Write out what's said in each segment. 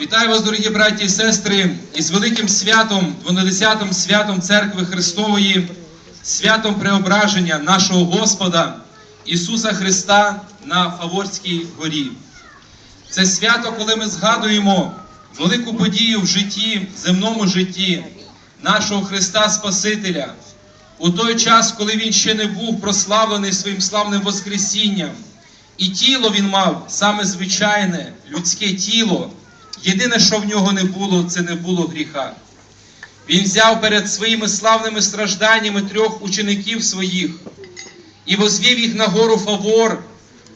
Вітаю вас, дорогі браті і сестри, із великим святом, 12 святом Церкви Христової, святом преображення нашого Господа Ісуса Христа на Фаворській горі. Це свято, коли ми згадуємо велику подію в житті, земному житті нашого Христа Спасителя, у той час, коли Він ще не був прославлений своїм славним Воскресінням. І тіло він мав саме звичайне людське тіло. Єдине, що в нього не було, це не було гріха. Він взяв перед своїми славними стражданнями трьох учеників своїх і возвів їх на гору Фавор,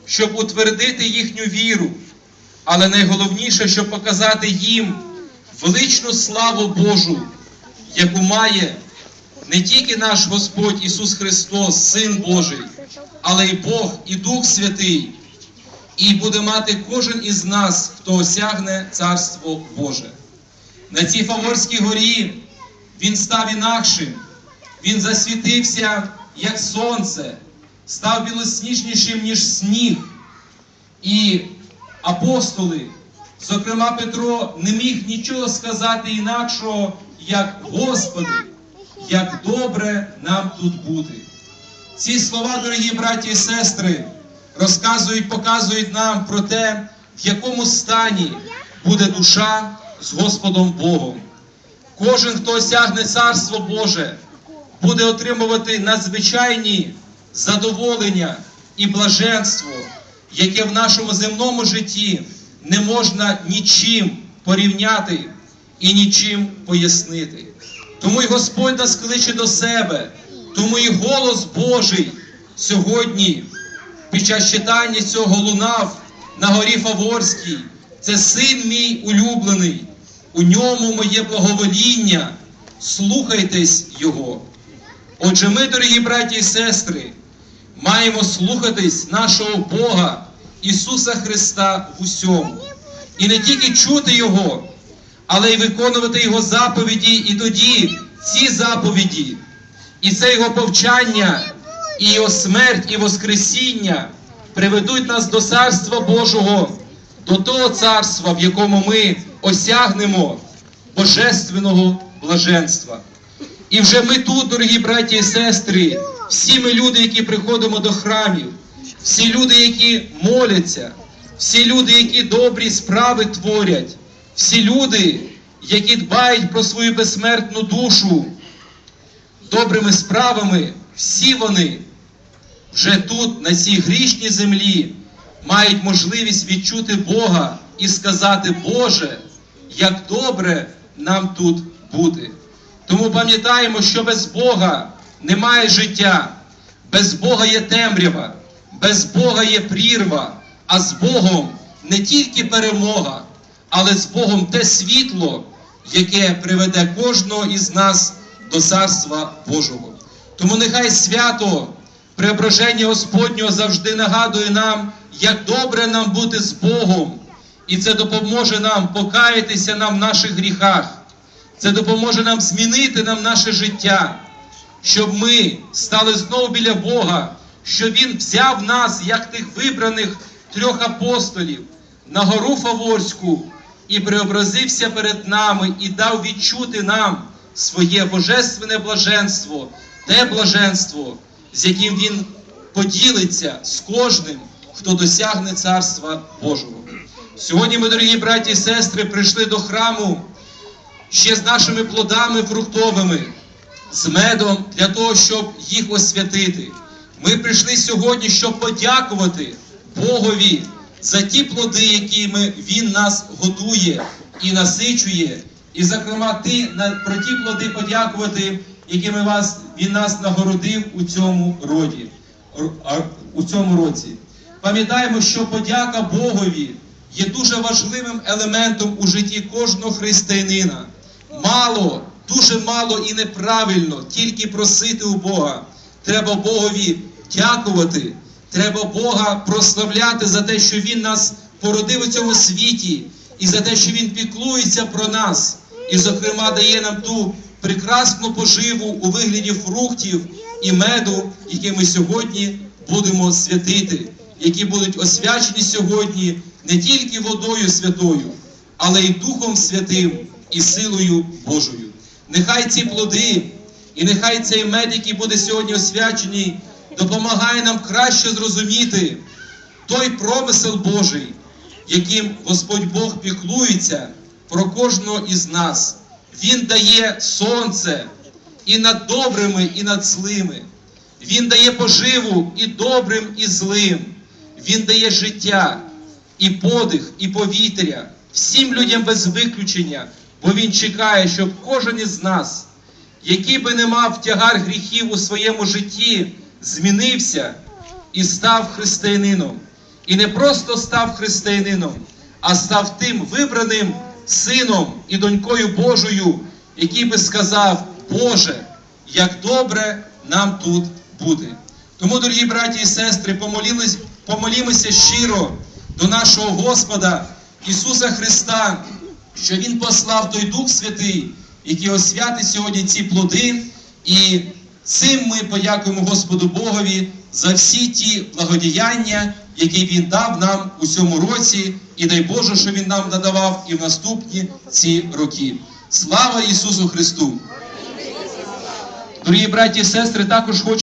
щоб утвердити їхню віру. Але найголовніше, щоб показати їм величну славу Божу, яку має не тільки наш Господь Ісус Христос, Син Божий, але й Бог і Дух Святий, і буде мати кожен із нас, хто осягне Царство Боже. На цій Фаворській горі він став інакшим, він засвітився, як сонце, став білосніжнішим, ніж сніг. І апостоли, зокрема Петро, не міг нічого сказати інакшого, як Господи, як добре нам тут бути. Ці слова, дорогі браті і сестри, розказують, показують нам про те, в якому стані буде душа з Господом Богом. Кожен, хто осягне Царство Боже, буде отримувати надзвичайні задоволення і блаженство, яке в нашому земному житті не можна нічим порівняти і нічим пояснити. Тому й Господь нас кличе до себе, тому і голос Божий сьогодні, під час читання цього лунав на горі Фаворській. Це син мій улюблений, у ньому моє благовоління. Слухайтесь Його. Отже, ми, дорогі браті і сестри, маємо слухатись нашого Бога, Ісуса Христа в усьому. І не тільки чути Його, але й виконувати Його заповіді, і тоді ці заповіді, і це Його повчання, і Його смерть, і Воскресіння приведуть нас до Царства Божого, до того царства, в якому ми осягнемо божественного блаженства. І вже ми тут, дорогі браті і сестри, всі ми люди, які приходимо до храмів, всі люди, які моляться, всі люди, які добрі справи творять, всі люди, які дбають про свою безсмертну душу добрими справами, всі вони вже тут, на цій грішній землі, мають можливість відчути Бога і сказати, Боже, як добре нам тут бути. Тому пам'ятаємо, що без Бога немає життя, без Бога є темрява, без Бога є прірва, а з Богом не тільки перемога, але з Богом те світло, яке приведе кожного із нас до Царства Божого. Тому нехай свято преображення Господнього завжди нагадує нам, як добре нам бути з Богом, і це допоможе нам покаятися нам в наших гріхах. Це допоможе нам змінити нам наше життя, щоб ми стали знову біля Бога, щоб Він взяв нас, як тих вибраних трьох апостолів, на гору Фаворську і преобразився перед нами і дав відчути нам своє божественне блаженство, те блаженство, з яким Він поділиться з кожним, хто досягне Царства Божого. Сьогодні ми, дорогі браті і сестри, прийшли до храму ще з нашими плодами фруктовими, з медом для того, щоб їх освятити. Ми прийшли сьогодні, щоб подякувати Богові за ті плоди, якими Він нас годує і насичує. І, зокрема, ти про ті плоди подякувати, якими вас він нас нагородив у цьому роді, у цьому році. Пам'ятаємо, що подяка Богові є дуже важливим елементом у житті кожного християнина. Мало, дуже мало і неправильно тільки просити у Бога. Треба Богові дякувати. Треба Бога прославляти за те, що Він нас породив у цьому світі, і за те, що Він піклується про нас, і, зокрема, дає нам ту прекрасну поживу у вигляді фруктів і меду, які ми сьогодні будемо святити, які будуть освячені сьогодні не тільки водою святою, але й Духом Святим і силою Божою. Нехай ці плоди і нехай цей мед, який буде сьогодні освячений, допомагає нам краще зрозуміти той промисел Божий, яким Господь Бог піклується про кожного із нас. Він дає сонце і над добрими, і над злими. Він дає поживу і добрим, і злим. Він дає життя, і подих, і повітря всім людям без виключення, бо Він чекає, щоб кожен із нас, який би не мав тягар гріхів у своєму житті, змінився і став християнином. І не просто став християнином, а став тим вибраним сином і донькою Божою, який би сказав, Боже, як добре нам тут бути. Тому, дорогі браті і сестри, помолімося щиро до нашого Господа Ісуса Христа, що Він послав той Дух Святий, який освятить сьогодні ці плоди. І цим ми подякуємо Господу Богові за всі ті благодіяння, які Він дав нам у цьому році, і дай Боже, що Він нам надавав і в наступні ці роки. Слава Ісусу Христу! Дорогі браті і сестри, також хочу.